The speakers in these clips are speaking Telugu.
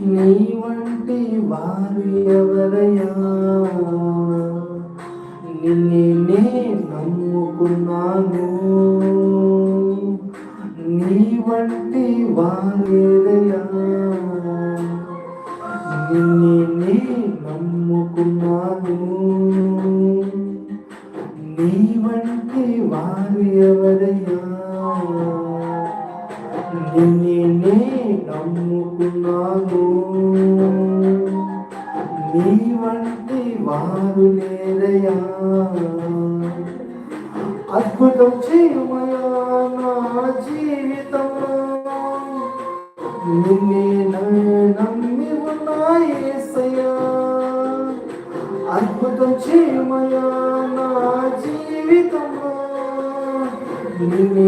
నీ వంటి వారు ఎవరయ్యా? నిన్నే నమ్ముకున్నాను. నీ వంటి వారేదయ్యా నిన్నే నమ్ముకున్నాను. నీ వంటి వారు ఎవరయ్యా? నిన్నే నమ్ముకున్నాను నీ వంటి వారు లేరయ్యా. అద్భుతం చేయమయా నా జీవితం. నిన్నే నమ్మి ఉన్నాయేసయా అద్భుతం చేయమయా నా జీవితం. నిన్నే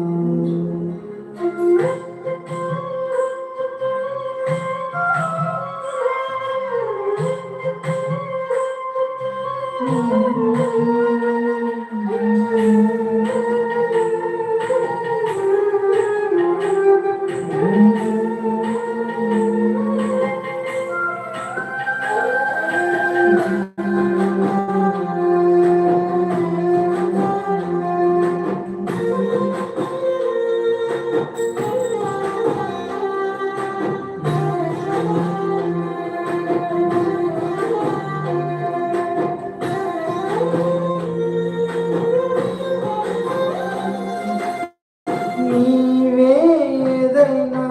ఏదైనా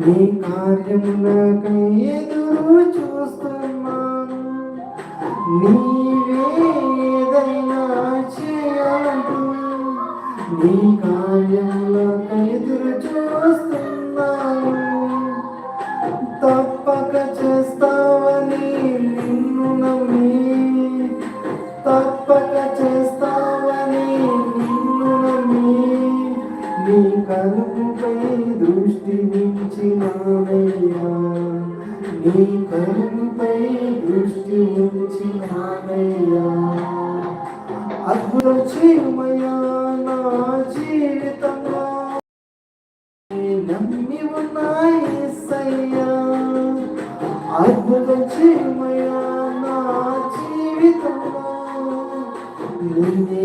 నీ కార్యమునకై ఎదురు చూస్తున్నాను. నీవేదైనా చేయాలంటూ నీ కార్యములకై ఎదురు చూస్తున్నాను. తప్పక చేస్తావని ఉంచినానయ్యా నీ కరుపుపై దృష్టి ఉంచినానయ్యా అద్భుతం చేయమయ్యా నా జీవితంలో. నమ్మి ఉన్నాయ్యా అద్భుతం చేయమయ్యా నా జీవితంలో. నిన్నే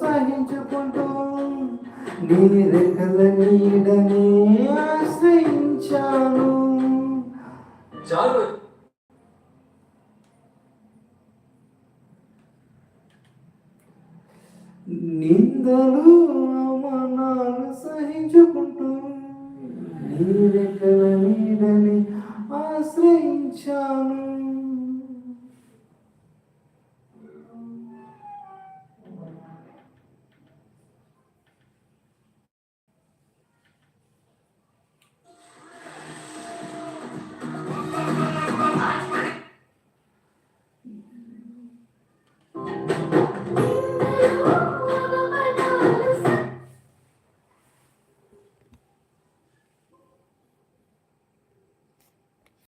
సహించుకుంటూ నీ రెక్కల నీడనే ఆశ్రయించాను. చాలు నిందలు అవమానాలు సహించుకుంటూ నీ రెక్కల